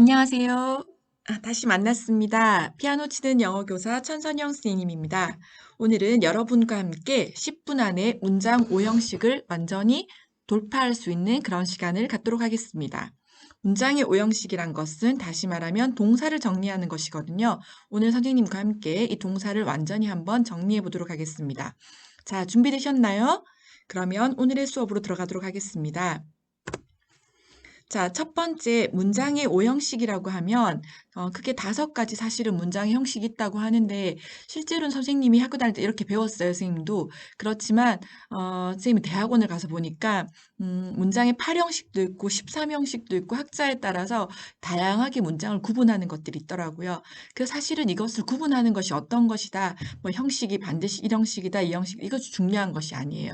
안녕하세요. 아, 다시 만났습니다. 피아노 치는 영어 교사 천선영 선생님입니다. 오늘은 여러분과 함께 10분 안에 문장 5형식을 완전히 돌파할 수 있는 그런 시간을 갖도록 하겠습니다. 문장의 5형식이란 것은 다시 말하면 동사를 정리하는 것이거든요. 오늘 선생님과 함께 이 동사를 완전히 한번 정리해 보도록 하겠습니다. 자, 준비되셨나요? 그러면 오늘의 수업으로 들어가도록 하겠습니다. 자, 첫 번째 문장의 오형식이라고 하면 어, 크게 다섯 가지 사실은 문장의 형식이 있다고 하는데 실제로는 선생님이 학교 다닐 때 이렇게 배웠어요, 선생님도. 그렇지만 어, 선생님이 대학원을 가서 보니까 음, 문장의 8형식도 있고 13형식도 있고 학자에 따라서 다양하게 문장을 구분하는 것들이 있더라고요. 그 사실은 이것을 구분하는 것이 어떤 것이다. 뭐 형식이 반드시 1형식이다, 2형식 이것이 중요한 것이 아니에요.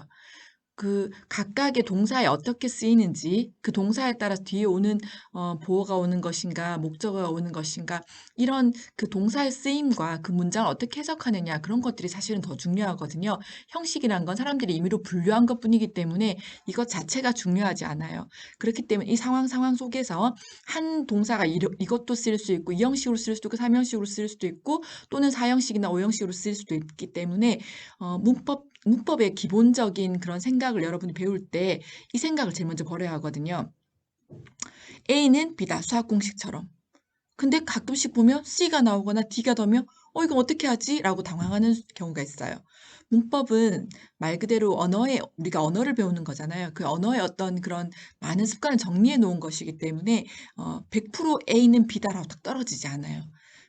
그 각각의 동사에 어떻게 쓰이는지 그 동사에 따라서 뒤에 오는 어 보어가 오는 것인가 목적어가 오는 것인가 이런 그 동사의 쓰임과 그 문장을 어떻게 해석하느냐 그런 것들이 사실은 더 중요하거든요. 형식이란 건 사람들이 임의로 분류한 것뿐이기 때문에 이것 자체가 중요하지 않아요. 그렇기 때문에 이 상황 상황 속에서 한 동사가 이러, 이것도 쓸 수 있고 이 형식으로 쓸 수도 있고 삼형식으로 쓸 수도 있고 또는 사형식이나 오형식으로 쓸 수도 있기 때문에 어 문법 문법의 기본적인 그런 생각을 여러분이 배울 때 이 생각을 제일 먼저 버려야 하거든요. A는 B다. 수학 공식처럼. 근데 가끔씩 보면 C가 나오거나 D가 나오면 어 이거 어떻게 하지? 라고 당황하는 경우가 있어요. 문법은 말 그대로 언어에 우리가 언어를 배우는 거잖아요. 그 언어의 어떤 그런 많은 습관을 정리해 놓은 것이기 때문에 어, 100% A는 B다라고 딱 떨어지지 않아요.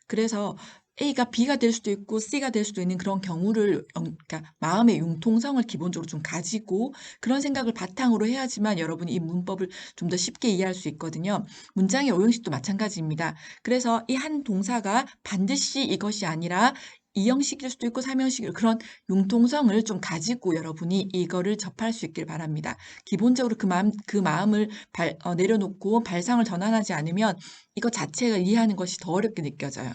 그래서 A가 B가 될 수도 있고 C가 될 수도 있는 그런 경우를 그러니까 마음의 융통성을 기본적으로 좀 가지고 그런 생각을 바탕으로 해야지만 여러분이 이 문법을 좀 더 쉽게 이해할 수 있거든요. 문장의 오형식도 마찬가지입니다. 그래서 이 한 동사가 반드시 이것이 아니라 이형식일 수도 있고 삼형식일 그런 융통성을 좀 가지고 여러분이 이거를 접할 수 있길 바랍니다. 기본적으로 그 마음 그 마음을 발, 어, 내려놓고 발상을 전환하지 않으면 이거 자체가 이해하는 것이 더 어렵게 느껴져요.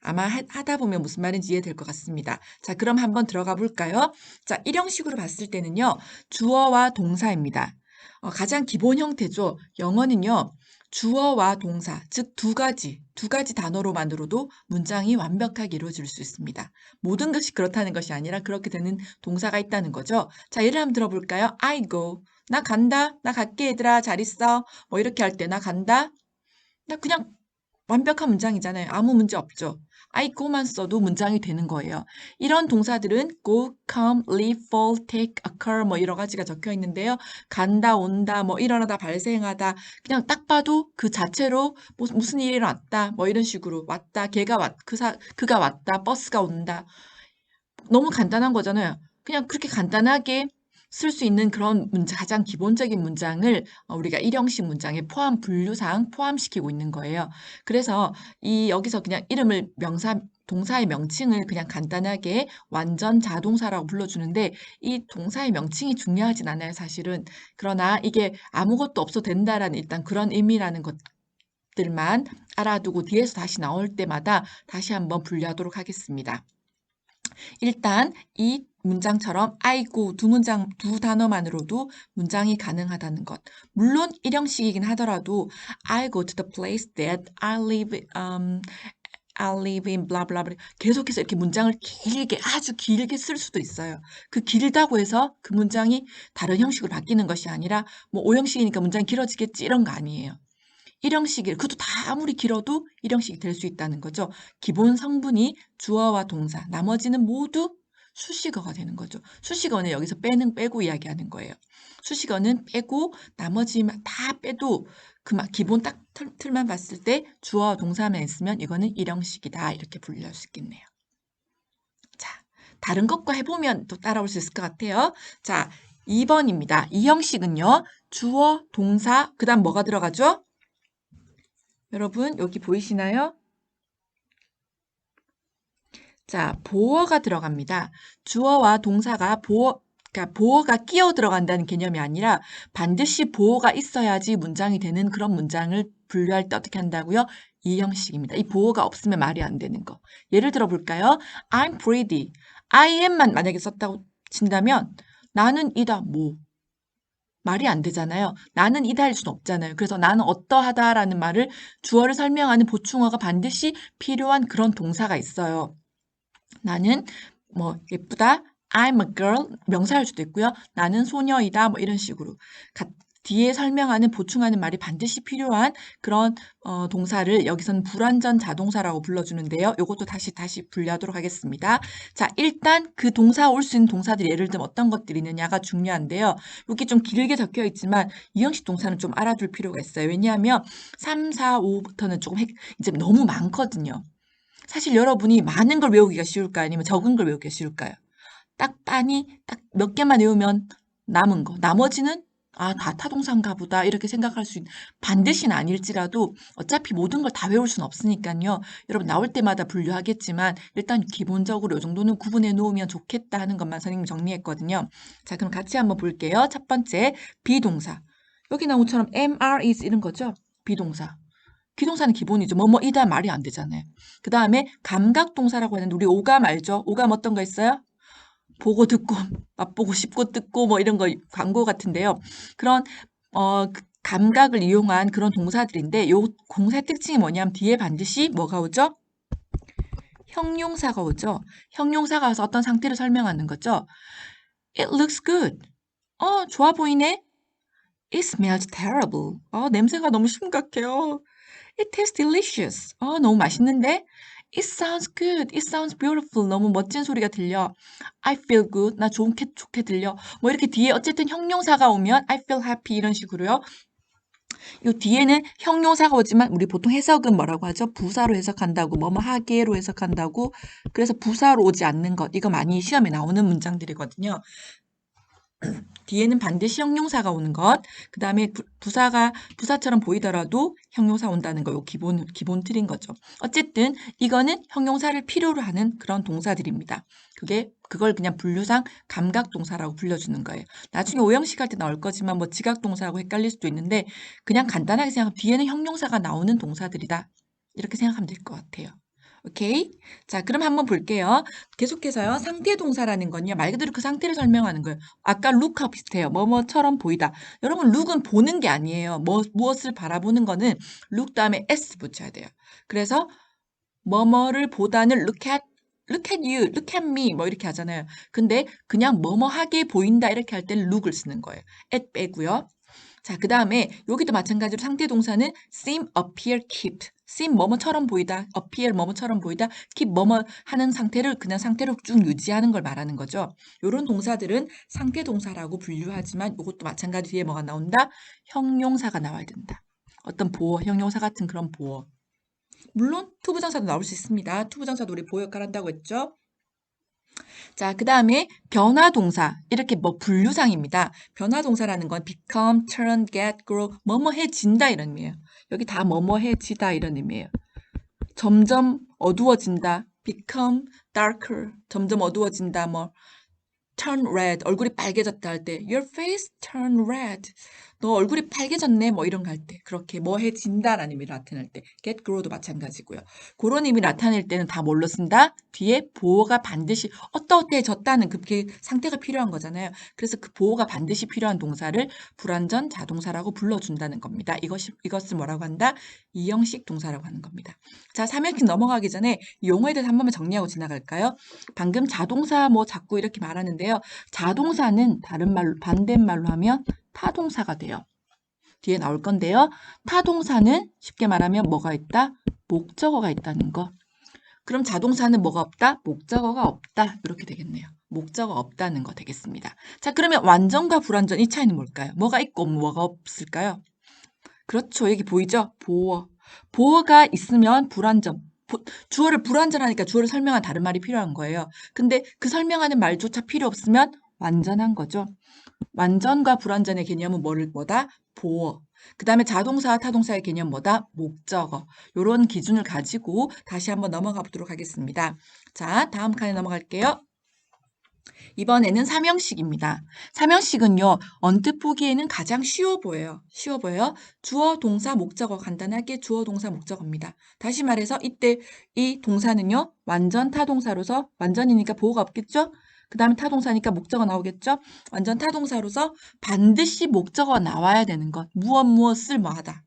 아마 하다 보면 무슨 말인지 이해될 것 같습니다. 자, 그럼 한번 들어가 볼까요? 자, 일형식으로 봤을 때는요. 주어와 동사입니다. 어, 가장 기본 형태죠. 영어는요. 주어와 동사, 즉 두 가지, 두 가지 단어로만으로도 문장이 완벽하게 이루어질 수 있습니다. 모든 것이 그렇다는 것이 아니라 그렇게 되는 동사가 있다는 거죠. 자, 예를 한번 들어볼까요? I go. 나 간다. 나 갈게 얘들아. 잘 있어. 뭐 이렇게 할 때 나 간다. 나 그냥 완벽한 문장이잖아요. 아무 문제 없죠. I go만 써도 문장이 되는 거예요. 이런 동사들은 go, come, leave, fall, take, occur 뭐 여러 가지가 적혀 있는데요. 간다, 온다, 뭐 일어나다, 발생하다 그냥 딱 봐도 그 자체로 뭐 무슨 일이 일어났다 뭐 이런 식으로 왔다, 걔가 왔, 그 사, 그가 왔다, 버스가 온다. 너무 간단한 거잖아요. 그냥 그렇게 간단하게 쓸 수 있는 그런 문장, 가장 기본적인 문장을 어, 우리가 일형식 문장에 포함 분류상 포함시키고 있는 거예요. 그래서 이 여기서 그냥 이름을 명사 동사의 명칭을 그냥 간단하게 완전 자동사라고 불러주는데 이 동사의 명칭이 중요하진 않아요, 사실은. 그러나 이게 아무것도 없어도 된다라는 일단 그런 의미라는 것들만 알아두고 뒤에서 다시 나올 때마다 다시 한번 분류하도록 하겠습니다. 일단 이 문장처럼 아이고 두 문장 두 단어만으로도 문장이 가능하다는 것. 물론 일형식이긴 하더라도 I go to the place that I live um I live in blah blah blah 계속해서 이렇게 문장을 길게 아주 길게 쓸 수도 있어요. 그 길다고 해서 그 문장이 다른 형식으로 바뀌는 것이 아니라 뭐 5형식이니까 문장이 길어지겠지 이런 거 아니에요. 1형식이 그것도 다 아무리 길어도 1형식이 될 수 있다는 거죠. 기본 성분이 주어와 동사, 나머지는 모두 수식어가 되는 거죠. 수식어는 여기서 빼는 빼고 이야기하는 거예요. 수식어는 빼고 나머지만 다 빼도 그 기본 딱 틀, 만 봤을 때 주어와 동사만 있으면 이거는 1형식이다 이렇게 분류할 수 있겠네요. 자, 다른 것과 해보면 또 따라올 수 있을 것 같아요. 자, 2번입니다. 이 형식은요. 주어, 동사, 그 다음 뭐가 들어가죠? 여러분 여기 보이시나요? 자, 보어가 들어갑니다. 주어와 동사가 보어, 그러니까 보어가 끼어 들어간다는 개념이 아니라 반드시 보어가 있어야지 문장이 되는 그런 문장을 분류할 때 어떻게 한다고요? 이 형식입니다. 이 보어가 없으면 말이 안 되는 거. 예를 들어 볼까요? I'm pretty. I am만 만약에 썼다고 친다면 나는 이다 뭐. 말이 안 되잖아요. 나는 이다일 수는 없잖아요. 그래서 나는 어떠하다라는 말을 주어를 설명하는 보충어가 반드시 필요한 그런 동사가 있어요. 나는 뭐 예쁘다. I'm a girl 명사일 수도 있고요. 나는 소녀이다. 뭐 이런 식으로 가- 뒤에 설명하는 보충하는 말이 반드시 필요한 그런 어, 동사를 여기서는 불완전 자동사라고 불러주는데요. 이것도 다시 다시 분류하도록 하겠습니다. 자, 일단 그 동사 올 수 있는 동사들이 예를 들면 어떤 것들이 있느냐가 중요한데요. 여기 좀 길게 적혀 있지만 이 형식 동사는 좀 알아둘 필요가 있어요. 왜냐하면 3, 4, 5부터는 조금 핵, 이제 너무 많거든요. 사실 여러분이 많은 걸 외우기가 쉬울까요? 아니면 적은 걸 외우기가 쉬울까요? 딱 빤히 딱 몇 개만 외우면 남은 거. 나머지는 아, 다 타동사인가 보다 이렇게 생각할 수 있는 반드시는 아닐지라도 어차피 모든 걸 다 외울 수는 없으니까요. 여러분 나올 때마다 분류하겠지만 일단 기본적으로 이 정도는 구분해 놓으면 좋겠다 하는 것만 선생님 정리했거든요. 자, 그럼 같이 한번 볼게요. 첫 번째 비동사. 여기 나온 것처럼 are, is 이런 거죠. 비동사. 비동사는 기본이죠. 뭐뭐 이다 말이 안 되잖아요. 그 다음에 감각동사라고 하는데 우리 오감 알죠? 오감 어떤 거 있어요? 보고 듣고 맛보고 싶고 듣고 뭐 이런 거 광고 같은데요. 그런 어그 감각을 이용한 그런 동사들인데 요 공사의 특징이 뭐냐면 뒤에 반드시 뭐가 오죠? 형용사가 오죠. 형용사가 와서 어떤 상태를 설명하는 거죠. It looks good. 어, 좋아 보이네. It smells terrible. 어, 냄새가 너무 심각해요. It tastes delicious. 어, 너무 맛있는데? It sounds good. It sounds beautiful. 너무 멋진 소리가 들려. I feel good. 나 좋게, 좋게 들려. 뭐 이렇게 뒤에 어쨌든 형용사가 오면 I feel happy 이런 식으로요. 요 뒤에는 형용사가 오지만 우리 보통 해석은 뭐라고 하죠? 부사로 해석한다고, 뭐뭐 하게로 해석한다고. 그래서 부사로 오지 않는 것. 이거 많이 시험에 나오는 문장들이거든요. 뒤에는 반드시 형용사가 오는 것. 그 다음에 부사가 부사처럼 보이더라도 형용사 온다는 거. 요 기본 기본 틀인 거죠. 어쨌든 이거는 형용사를 필요로 하는 그런 동사들입니다. 그게 그걸 그냥 분류상 감각 동사라고 불려주는 거예요. 나중에 오형식 할 때 나올 거지만 뭐 지각 동사하고 헷갈릴 수도 있는데 그냥 간단하게 생각하면 뒤에는 형용사가 나오는 동사들이다. 이렇게 생각하면 될 것 같아요. 오케이? 자, 그럼 한번 볼게요. 계속해서요. 상태 동사라는 건요. 말 그대로 그 상태를 설명하는 거예요. 아까 look하고 비슷해요. 뭐뭐처럼 보이다. 여러분, look은 보는 게 아니에요. 뭐, 무엇을 바라보는 거는 look 다음에 s 붙여야 돼요. 그래서 뭐뭐를 보다는 look at look at you, look at me 뭐 이렇게 하잖아요. 근데 그냥 뭐뭐하게 보인다 이렇게 할 때는 look을 쓰는 거예요. at 빼고요. 자, 그 다음에 여기도 마찬가지로 상태 동사는 seem, appear, keep. seem 뭐뭐처럼 보이다, appear 뭐뭐처럼 보이다, keep 뭐뭐 하는 상태를 그냥 상태로 쭉 유지하는 걸 말하는 거죠. 이런 동사들은 상태 동사라고 분류하지만 이것도 마찬가지 뒤에 뭐가 나온다? 형용사가 나와야 된다. 어떤 보어, 형용사 같은 그런 보어. 물론 투부정사도 나올 수 있습니다. 투부정사도 우리 보어 역할 한다고 했죠. 자, 그 다음에 변화 동사. 이렇게 뭐 분류상입니다. 변화 동사라는 건 become, turn, get, grow, 뭐뭐해진다 이런 의미예요. 여기 다 뭐뭐해지다 이런 의미예요. 점점 어두워진다. become darker. 점점 어두워진다. 뭐 turn red. 얼굴이 빨개졌다 할 때 your face turn red. 너 얼굴이 빨개졌네 뭐 이런 거 할 때 그렇게 뭐해진다라는 의미 나타낼 때 get grow도 마찬가지고요. 그런 의미 나타낼 때는 다 뭘로 쓴다? 뒤에 보호가 반드시 어떠어때졌다는 그게 상태가 필요한 거잖아요. 그래서 그 보호가 반드시 필요한 동사를 불완전 자동사라고 불러준다는 겁니다. 이것이 이것을 뭐라고 한다? 이형식 동사라고 하는 겁니다. 자, 3형식 넘어가기 전에 용어에 대해서 한 번만 정리하고 지나갈까요? 방금 자동사 뭐 자꾸 이렇게 말하는데요. 자동사는 다른 말로 반대말로 하면 타동사가 돼요. 뒤에 나올 건데요. 타동사는 쉽게 말하면 뭐가 있다? 목적어가 있다는 거. 그럼 자동사는 뭐가 없다? 목적어가 없다. 이렇게 되겠네요. 목적어 없다는 거 되겠습니다. 자, 그러면 완전과 불완전 이 차이는 뭘까요? 뭐가 있고 뭐가 없을까요? 그렇죠. 여기 보이죠? 보어. 보어가 있으면 불완전. 주어를 불완전하니까 주어를 설명한 다른 말이 필요한 거예요. 근데 그 설명하는 말조차 필요 없으면 완전한 거죠. 완전과 불완전의 개념은 뭐를 뭐다? 보어. 그 다음에 자동사와 타동사의 개념 뭐다? 목적어. 요런 기준을 가지고 다시 한번 넘어가 보도록 하겠습니다. 자, 다음 칸에 넘어갈게요. 이번에는 삼형식입니다. 삼형식은요, 언뜻 보기에는 가장 쉬워 보여요. 쉬워 보여요. 주어, 동사, 목적어. 간단하게 주어, 동사, 목적어입니다. 다시 말해서 이때 이 동사는요, 완전 타동사로서 완전이니까 보호가 없겠죠? 그 다음에 타동사니까 목적어 나오겠죠? 완전 타동사로서 반드시 목적어 나와야 되는 것. 무엇 무엇을 뭐 하다.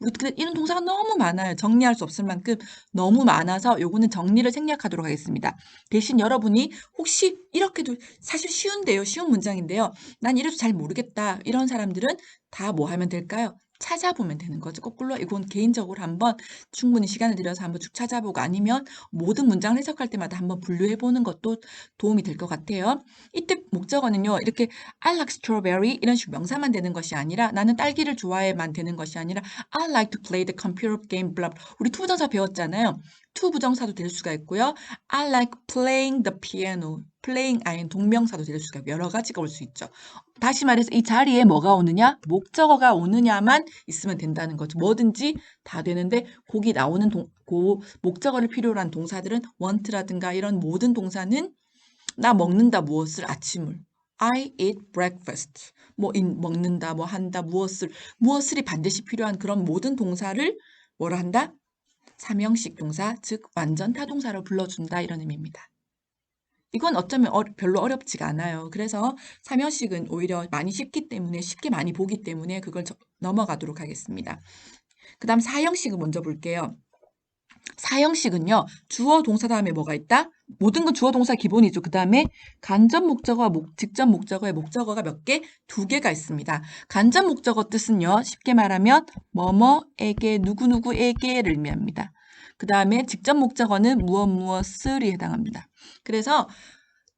우리 근데 이런 동사가 너무 많아요. 정리할 수 없을 만큼 너무 많아서 요거는 정리를 생략하도록 하겠습니다. 대신 여러분이 혹시 이렇게도 사실 쉬운데요. 쉬운 문장인데요. 난 이래도 잘 모르겠다. 이런 사람들은 다 뭐 하면 될까요? 찾아보면 되는 거죠. 거꾸로 이건 개인적으로 한번 충분히 시간을 들여서 한번 쭉 찾아보고 아니면 모든 문장을 해석할 때마다 한번 분류해 보는 것도 도움이 될 것 같아요. 이때 목적어는요. 이렇게 I like strawberry 이런 식으로 명사만 되는 것이 아니라 나는 딸기를 좋아해만 되는 것이 아니라 I like to play the computer game blah. 우리 투부정사 배웠잖아요. to 부정사도 될 수가 있고요. I like playing the piano. playing 아닌 동명사도 될 수가 있고 여러 가지가 올 수 있죠. 다시 말해서 이 자리에 뭐가 오느냐? 목적어가 오느냐만 있으면 된다는 거죠. 뭐든지 다 되는데 거기 나오는 동, 그 목적어를 필요로 한 동사들은 want라든가 이런 모든 동사는 나 먹는다 무엇을 아침을 I eat breakfast. 뭐 in, 먹는다 뭐 한다 무엇을 무엇을이 반드시 필요한 그런 모든 동사를 뭐라 한다? 삼형식 동사 즉 완전 타동사로 불러준다 이런 의미입니다. 이건 어쩌면 어- 별로 어렵지가 않아요. 그래서 삼형식은 오히려 많이 쉽기 때문에 쉽게 많이 보기 때문에 그걸 저- 넘어가도록 하겠습니다. 그 다음 사형식을 먼저 볼게요. 사형식은요. 주어 동사 다음에 뭐가 있다? 모든 건 주어 동사 기본이죠. 그 다음에 간접 목적어, 목, 직접 목적어의 목적어가 몇 개? 두 개가 있습니다. 간접 목적어 뜻은요. 쉽게 말하면 뭐뭐에게 누구누구에게를 의미합니다. 그 다음에 직접 목적어는 무엇 무엇을이 해당합니다. 그래서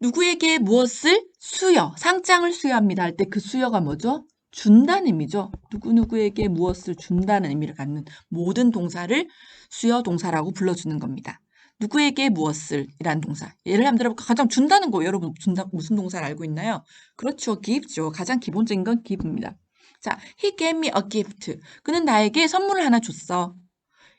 누구에게 무엇을 수여, 상장을 수여합니다 할 때 그 수여가 뭐죠? 준다는 의미죠. 누구누구에게 무엇을 준다는 의미를 갖는 모든 동사를 수여 동사라고 불러주는 겁니다. 누구에게 무엇을 이란 동사. 예를 한번 가장 준다는 거 여러분 준다 무슨 동사를 알고 있나요? 그렇죠. give죠. 가장 기본적인 건 give입니다. 자, he gave me a gift. 그는 나에게 선물을 하나 줬어.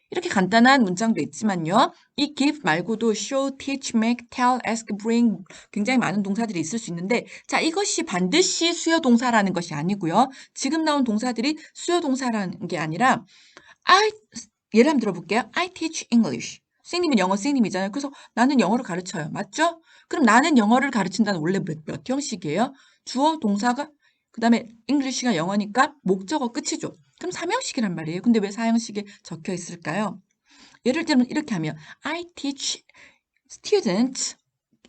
이렇게 간단한 문장도 있지만요. 이 give 말고도 show, teach, make, tell, ask, bring 굉장히 많은 동사들이 있을 수 있는데 자 이것이 반드시 수요 동사라는 것이 아니고요. 지금 나온 동사들이 수요 동사라는 게 아니라 I 예를 한번 들어볼게요. I teach English. 선생님은 영어 선생님이잖아요. 그래서 나는 영어를 가르쳐요. 맞죠? 그럼 나는 영어를 가르친다는 원래 몇, 몇 형식이에요? 주어, 동사가 그 다음에 English가 영어니까 목적어 끝이죠. 그럼 삼형식이란 말이에요. 근데 왜 사형식에 적혀 있을까요? 예를 들면 이렇게 하면 I teach students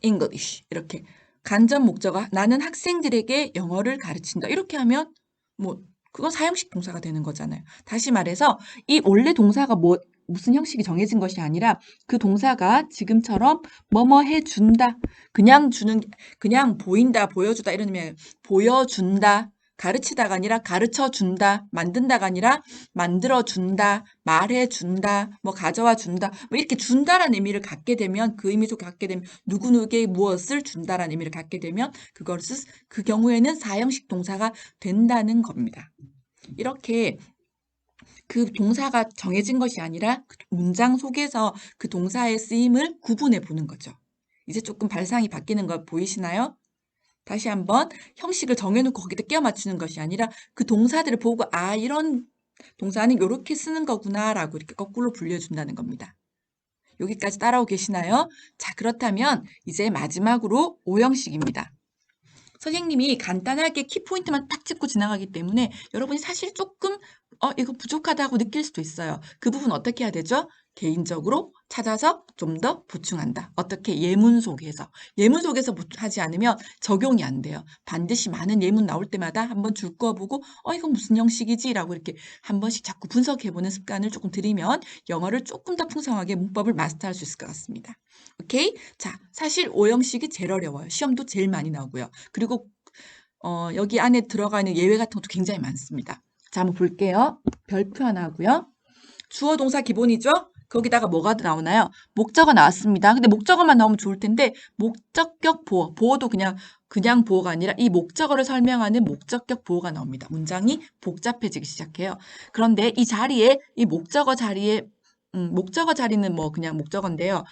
English 이렇게 간접 목적어 나는 학생들에게 영어를 가르친다 이렇게 하면 뭐 그건 사형식 동사가 되는 거잖아요. 다시 말해서 이 원래 동사가 뭐 무슨 형식이 정해진 것이 아니라 그 동사가 지금처럼 뭐뭐 해준다 그냥 주는 그냥 보인다 보여주다 이런 의미예요. 보여준다 가르치다가 아니라 가르쳐 준다, 만든다가 아니라 만들어 준다, 말해 준다, 뭐 가져와 준다, 뭐 이렇게 준다라는 의미를 갖게 되면 그 의미 속에 갖게 되면 누구누구에게 무엇을 준다라는 의미를 갖게 되면 그것을 그 경우에는 사형식 동사가 된다는 겁니다. 이렇게 그 동사가 정해진 것이 아니라 그 문장 속에서 그 동사의 쓰임을 구분해 보는 거죠. 이제 조금 발상이 바뀌는 거 보이시나요? 다시 한번 형식을 정해놓고 거기다 끼워 맞추는 것이 아니라 그 동사들을 보고 아 이런 동사는 이렇게 쓰는 거구나라고 이렇게 거꾸로 분류해준다는 겁니다. 여기까지 따라오고 계시나요? 자 그렇다면 이제 마지막으로 오형식입니다. 선생님이 간단하게 키포인트만 딱 짚고 지나가기 때문에 여러분이 사실 조금 어 이거 부족하다고 느낄 수도 있어요. 그 부분 어떻게 해야 되죠? 개인적으로 찾아서 좀 더 보충한다. 어떻게? 예문 속에서. 예문 속에서 하지 않으면 적용이 안 돼요. 반드시 많은 예문 나올 때마다 한번 줄 거 보고 어 이건 무슨 형식이지? 라고 이렇게 한 번씩 자꾸 분석해 보는 습관을 조금 들이면 영어를 조금 더 풍성하게 문법을 마스터할 수 있을 것 같습니다. 오케이? 자, 사실 오형식이 제일 어려워요. 시험도 제일 많이 나오고요. 그리고 어, 여기 안에 들어가 있는 예외 같은 것도 굉장히 많습니다. 자, 한번 볼게요. 별표 하나 하고요. 주어 동사 기본이죠? 거기다가 뭐가 나오나요? 목적어 나왔습니다. 근데 목적어만 나오면 좋을 텐데 목적격 보어, 보어도 그냥 그냥 보어가 아니라 이 목적어를 설명하는 목적격 보어가 나옵니다. 문장이 복잡해지기 시작해요. 그런데 이 자리에 이 목적어 자리에 음, 목적어 자리는 뭐 그냥 목적어인데요.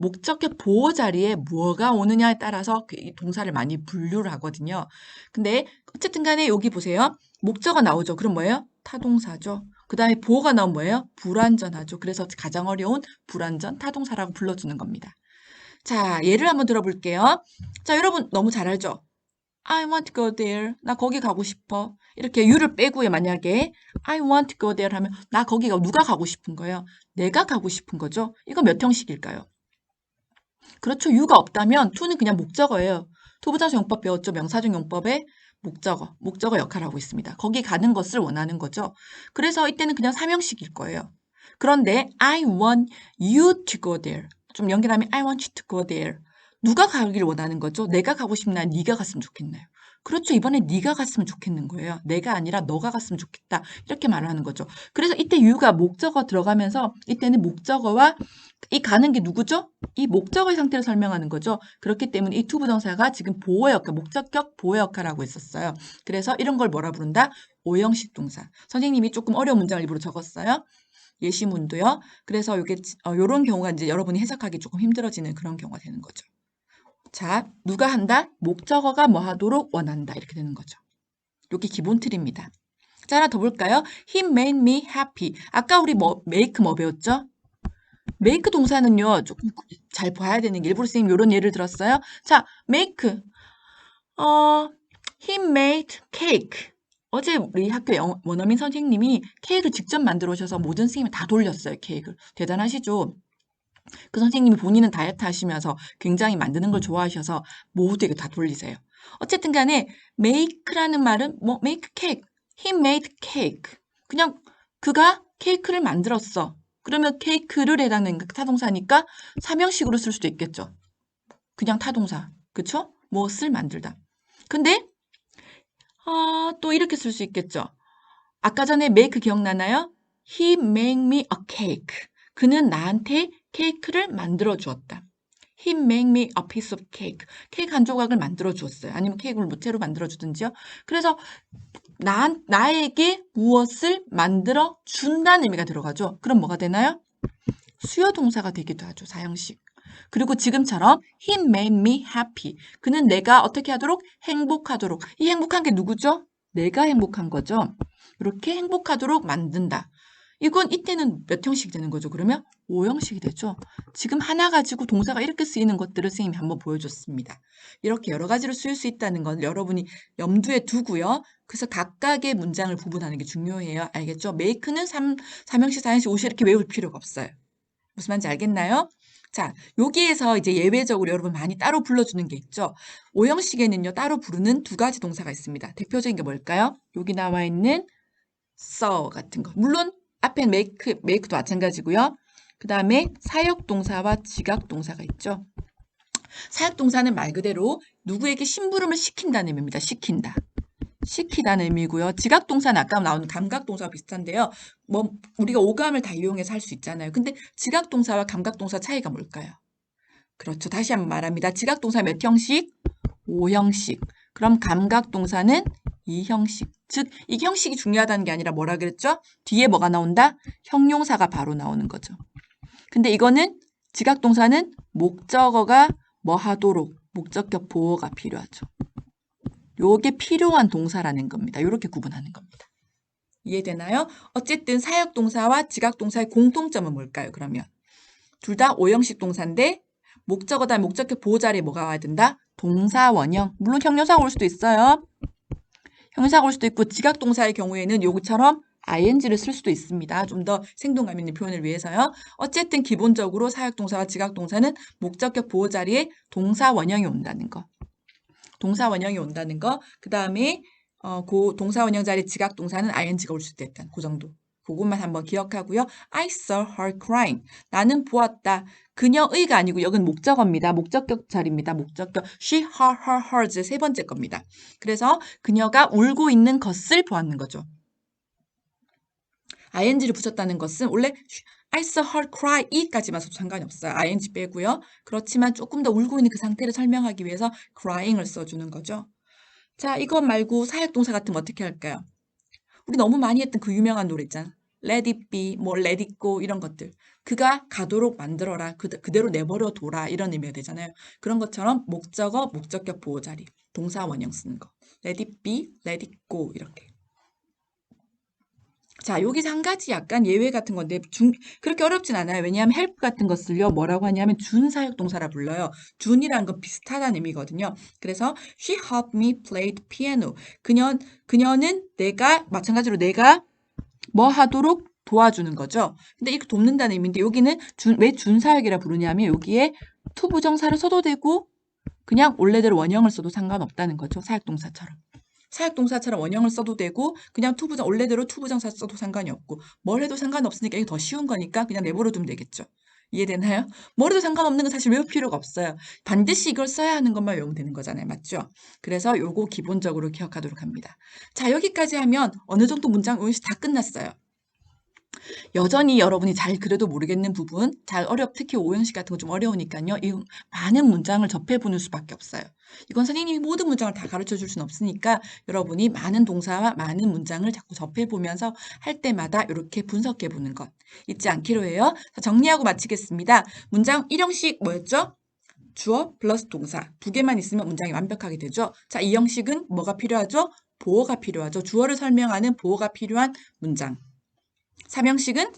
목적격 보호 자리에 뭐가 오느냐에 따라서 그 동사를 많이 분류를 하거든요. 근데 어쨌든 간에 여기 보세요. 목적어 나오죠. 그럼 뭐예요? 타동사죠. 그 다음에 보호가 나오면 뭐예요? 불완전하죠. 그래서 가장 어려운 불완전 타동사라고 불러주는 겁니다. 자, 예를 한번 들어볼게요. 자, 여러분 너무 잘 알죠? I want to go there. 나 거기 가고 싶어. 이렇게 you를 빼고요. 만약에 I want to go there 하면 나 거기가 누가 가고 싶은 거예요? 내가 가고 싶은 거죠. 이거 몇 형식일까요? 그렇죠. you가 없다면 to는 그냥 목적어예요. 투부정사 용법 배웠죠. 명사중 용법의 목적어, 목적어 역할을 하고 있습니다. 거기 가는 것을 원하는 거죠. 그래서 이때는 그냥 삼형식일 거예요. 그런데 I want you to go there. 좀 연결하면 I want you to go there. 누가 가길 원하는 거죠? 내가 가고 싶나? 네가 갔으면 좋겠나요? 그렇죠. 이번에 네가 갔으면 좋겠는 거예요. 내가 아니라 너가 갔으면 좋겠다. 이렇게 말을 하는 거죠. 그래서 이때 you가 목적어 들어가면서 이때는 목적어와 이 가는 게 누구죠? 이 목적어의 상태를 설명하는 거죠. 그렇기 때문에 이 투부정사가 지금 보호 역할, 목적격 보호 역할을 하고 있었어요. 그래서 이런 걸 뭐라 부른다? 오형식 동사. 선생님이 조금 어려운 문장을 일부러 적었어요. 예시문도요. 그래서 이게 어, 이런 경우가 이제 여러분이 해석하기 조금 힘들어지는 그런 경우가 되는 거죠. 자, 누가 한다? 목적어가 뭐 하도록 원한다. 이렇게 되는 거죠. 이게 기본 틀입니다. 자, 하나 더 볼까요? He made me happy. 아까 우리 뭐, make 뭐 배웠죠? make 동사는요, 조금 잘 봐야 되는 게 일부러 선생님 이런 예를 들었어요. 자, make. 어, he made cake. 어제 우리 학교 영, 원어민 선생님이 케이크를 직접 만들어 오셔서 모든 선생님이 다 돌렸어요, 케이크를. 대단하시죠? 그 선생님이 본인은 다이어트 하시면서 굉장히 만드는 걸 좋아하셔서 모두에게 다 돌리세요. 어쨌든 간에 make라는 말은 뭐 make cake. He made cake. 그냥 그가 케이크를 만들었어. 그러면 케이크를 해당되는 타동사니까 삼형식으로 쓸 수도 있겠죠. 그냥 타동사. 그쵸? 무엇을 만들다. 근데 아, 또 이렇게 쓸 수 있겠죠. 아까 전에 make 기억나나요? He made me a cake. 그는 나한테 케이크를 만들어 주었다. He made me a piece of cake. 케이크 한 조각을 만들어 주었어요. 아니면 케이크를 모체로 만들어 주든지요. 그래서 나, 나에게 무엇을 만들어 준다는 의미가 들어가죠. 그럼 뭐가 되나요? 수요 동사가 되기도 하죠. 사형식. 그리고 지금처럼 he made me happy. 그는 내가 어떻게 하도록 행복하도록. 이 행복한 게 누구죠? 내가 행복한 거죠. 이렇게 행복하도록 만든다. 이건 이때는 몇 형식이 되는 거죠? 그러면 5형식이 되죠. 지금 하나 가지고 동사가 이렇게 쓰이는 것들을 선생님이 한번 보여줬습니다. 이렇게 여러 가지로 쓰일 수 있다는 건 여러분이 염두에 두고요. 그래서 각각의 문장을 구분하는 게 중요해요. 알겠죠? make는 3, 3형식, 4형식, 5형식 이렇게 외울 필요가 없어요. 무슨 말인지 알겠나요? 자, 여기에서 이제 예외적으로 여러분 많이 따로 불러주는 게 있죠. 5형식에는요, 따로 부르는 두 가지 동사가 있습니다. 대표적인 게 뭘까요? 여기 나와 있는 so 같은 거. 물론 앞에 make, make도 마찬가지고요. 그 다음에 사역동사와 지각동사가 있죠. 사역동사는 말 그대로 누구에게 심부름을 시킨다는 의미입니다. 시킨다. 시키다는 의미고요. 지각동사는 아까 나온 감각동사와 비슷한데요. 뭐 우리가 오감을 다 이용해서 할 수 있잖아요. 근데 지각동사와 감각동사 차이가 뭘까요? 그렇죠. 다시 한번 말합니다. 지각동사 몇 형식? 5형식. 그럼 감각동사는 2형식. 즉, 이 형식이 중요하다는 게 아니라 뭐라 그랬죠? 뒤에 뭐가 나온다? 형용사가 바로 나오는 거죠. 근데 이거는 지각동사는 목적어가 뭐 하도록 목적격 보호가 필요하죠. 요게 필요한 동사라는 겁니다. 이렇게 구분하는 겁니다. 이해되나요? 어쨌든 사역동사와 지각동사의 공통점은 뭘까요? 그러면 둘 다 오형식 동사인데 목적어다 목적격 보호 자리에 뭐가 와야 된다? 동사 원형. 물론 형용사가 올 수도 있어요. 형용사가 올 수도 있고 지각동사의 경우에는 요구처럼 ing를 쓸 수도 있습니다. 좀 더 생동감 있는 표현을 위해서요. 어쨌든 기본적으로 사역동사와 지각동사는 목적격 보호 자리에 동사 원형이 온다는 거. 동사 원형이 온다는 거. 그 다음에 어, 그 동사 원형 자리 지각 동사는 ing가 올 수도 있다. 그 정도. 그것만 한번 기억하고요. I saw her crying. 나는 보았다. 그녀의가 아니고 여기는 목적어입니다. 목적격 자리입니다. 목적격 she, her, her, hers 세 번째 겁니다. 그래서 그녀가 울고 있는 것을 보았는 거죠. ing를 붙였다는 것은 원래 I saw her cry 이까지만 써도 상관이 없어요. ing 빼고요. 그렇지만 조금 더 울고 있는 그 상태를 설명하기 위해서 crying을 써주는 거죠. 자, 이것 말고 사역동사 같은 거 어떻게 할까요? 우리 너무 많이 했던 그 유명한 노래 있잖아. Let it be, 뭐 let it go 이런 것들. 그가 가도록 만들어라. 그, 그대로 내버려 둬라. 이런 의미가 되잖아요. 그런 것처럼 목적어, 목적격 보호 자리. 동사 원형 쓰는 거. Let it be, let it go 이렇게. 자, 여기서 한 가지 약간 예외 같은 건데 중, 그렇게 어렵진 않아요. 왜냐하면 help 같은 것을요 뭐라고 하냐면 준사역 동사라 불러요. 준이라는 건 비슷하다는 의미거든요. 그래서 she helped me play piano. 그녀 그녀는 내가 마찬가지로 내가 뭐 하도록 도와주는 거죠. 근데 이거 돕는다는 의미인데 여기는 준, 왜 준사역이라 부르냐면 여기에 투부정사를 써도 되고 그냥 원래대로 원형을 써도 상관없다는 거죠. 사역동사처럼. 사역동사처럼 원형을 써도 되고 그냥 투부정 원래대로 투부정사 써도 상관이 없고 뭘 해도 상관없으니까 이게 더 쉬운 거니까 그냥 내버려 두면 되겠죠. 이해되나요? 뭘 해도 상관없는 건 사실 외울 필요가 없어요. 반드시 이걸 써야 하는 것만 외우면 되는 거잖아요. 맞죠? 그래서 요거 기본적으로 기억하도록 합니다. 자, 여기까지 하면 어느 정도 문장 오형식 다 끝났어요. 여전히 여러분이 잘 그래도 모르겠는 부분, 잘 어렵, 특히 오형식 같은 거 좀 어려우니까요. 이 많은 문장을 접해보는 수밖에 없어요. 이건 선생님이 모든 문장을 다 가르쳐 줄 수는 없으니까 여러분이 많은 동사와 많은 문장을 자꾸 접해보면서 할 때마다 이렇게 분석해 보는 것 잊지 않기로 해요. 자, 정리하고 마치겠습니다. 문장 1형식 뭐였죠? 주어 플러스 동사 두 개만 있으면 문장이 완벽하게 되죠. 자, 이 형식은 뭐가 필요하죠? 보어가 필요하죠. 주어를 설명하는 보어가 필요한 문장. 3형식은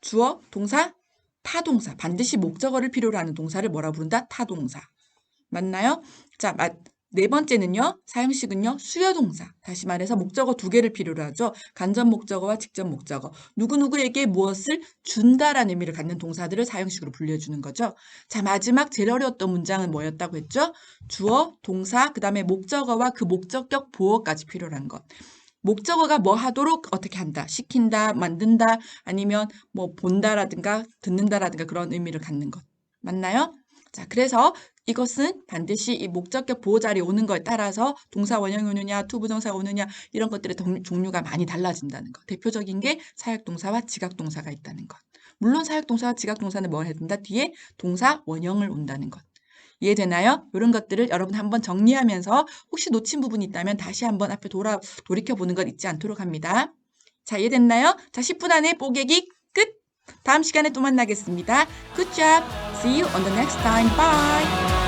주어, 동사, 타동사. 반드시 목적어를 필요로 하는 동사를 뭐라 부른다? 타동사. 맞나요? 자, 맞, 네 번째는요. 사형식은요. 수요동사. 다시 말해서 목적어 두 개를 필요로 하죠. 간접 목적어와 직접 목적어. 누구누구에게 무엇을 준다라는 의미를 갖는 동사들을 사형식으로 분류해주는 거죠. 자, 마지막 제일 어려웠던 문장은 뭐였다고 했죠? 주어, 동사, 그 다음에 목적어와 그 목적격 보어까지 필요로 한 것. 목적어가 뭐 하도록 어떻게 한다, 시킨다, 만든다, 아니면 뭐 본다라든가 듣는다라든가 그런 의미를 갖는 것. 맞나요? 자, 그래서 이것은 반드시 이 목적격 보호 자리에 오는 거에 따라서 동사 원형이 오느냐, 투부정사가 오느냐 이런 것들의 동- 종류가 많이 달라진다는 것. 대표적인 게 사역동사와 지각동사가 있다는 것. 물론 사역동사와 지각동사는 뭘 해야 된다? 뒤에 동사 원형을 온다는 것. 이해되나요? 이런 것들을 여러분 한번 정리하면서 혹시 놓친 부분이 있다면 다시 한번 앞에 돌아, 돌이켜보는 것 잊지 않도록 합니다. 자, 이해됐나요? 자, 10분 안에 뽀개기 끝! 다음 시간에 또 만나겠습니다. Good job! See you on the next time. Bye!